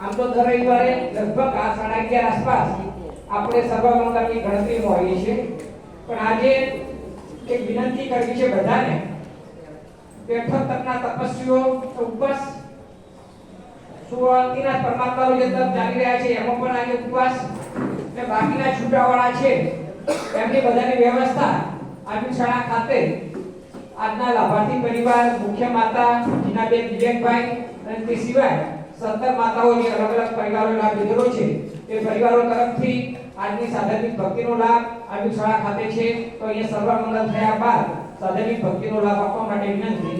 આમ તો દર રવિવારે લગભગ આ સાડા અગિયાર આસપાસ આપણે સર્વમંગળની ગણતરીમાં હોઈએ છીએ. પણ આજે એક વિનંતી કરવી છે બધાને બેઠક તકના તપસ્વીઓ ઉપવાસ સુવાતીના પરમાત્માનો જે તપ ચાલી રહ્યા છે, એમાં પણ આજે ઉપવાસ ને બાકીના છૂટાવાળા છે, એમની બધાની વ્યવસ્થા આજની શાળા ખાતે આજના લાભાર્થી પરિવાર, મુખ્ય માતા, જીનાબેન વિવેકભાઈ અને તે સિવાય સત્તર માતાઓ જે અલગ અલગ પરિવારો લાભ લીધેલો છે તે પરિવારો તરફથી આજની સાધનિક ભક્તિનો લાભ આજની શાળા ખાતે છે. તો અહીંયા સર્વમંગલ થયા બાદ સાધનિક ભક્તિનો લાભ આપવા માટે વિનંતી.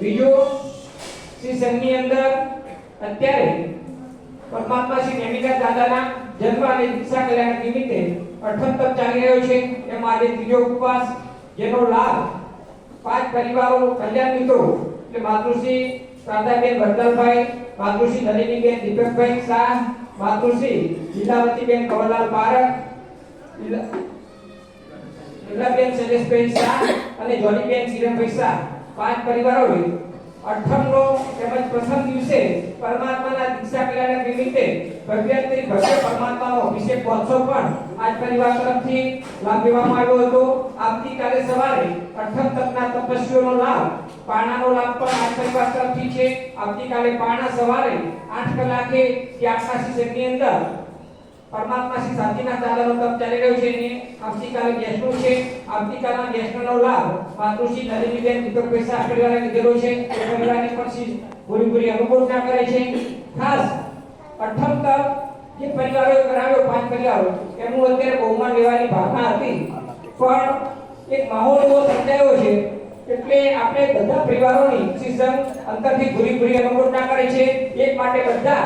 બીજો શ્રી સંઘની અંદર અત્યારે પરમાત્મા શ્રી નેમિકા દાદાના જન્મ અને દીક્ષા કલ્યાણ નિમિત્તે અઠ્ઠમ તપ ચાલી રહ્યો છે. એમાં આજે ત્રીજો ઉપવાસ, જેનો લાભ પાંચ પરિવારો, કલ્યાણ મિત્રો, એટલે માતૃશ્રી શારદાબેન વરદાલભાઈ માતૃશ્રી નલિનીબેન દીપકભાઈ શાહ, માતૃશ્રી લીલાવતીબેન કમલલાલ પારક લીલાબેન શૈલેષભાઈ શાહ અને જોનીબેન કિરણભાઈ શાહ. પાંચ પરિવારોએ અઠમનો તેમજ પ્રથમ દિવસે પરમાત્માના દીક્ષા કલ્યાણ નિમિત્તે ભવ્યથી ભવ્ય પરમાત્માનો અભિષેક મહોત્સવ પણ આજ પરિવાર તરફથી લાભ લેવામાં આવ્યો હતો. આવતીકાલે સવારે અઠમ તકના તપસ્વીઓનો લાભ, પાણાનો લાભ પરિવાર તરફથી છે. આવતીકાલે પાણા સવારે આઠ કલાકે ત્યાગના ની અંદર પરમાત્મા શ્રી શાંતિનાથ દાદાનો તપ ચાલી રહ્યો છે અને આવતીકાલે ગેસનો છે. આવતીકાલના ગેસનો લાભ માતૃશ્રી નલિનીબેન દીપકભાઈ પૈસા પરિવારે લીધેલો છે. એ પરિવારને પણ શ્રી પૂરી પૂરી અનુકૂળતા કરે છે. ખાસ પ્રથમ તપ જે પરિવારોએ કરાવ્યો, પાંચ પરિવારો એમનું અત્યારે બહુમાન લેવાની ભાવના હતી. પણ એક માહોલ એવો સર્જાયો છે એટલે આપણે બધા પરિવારોની સિઝન અંતરથી પૂરી પૂરી અનુકૂળતા કરે છે. એક માટે બધા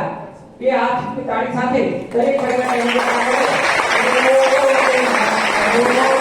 બે હાથ તાળી સાથે દરેક પરિવારને અનુકૂળતા કરે.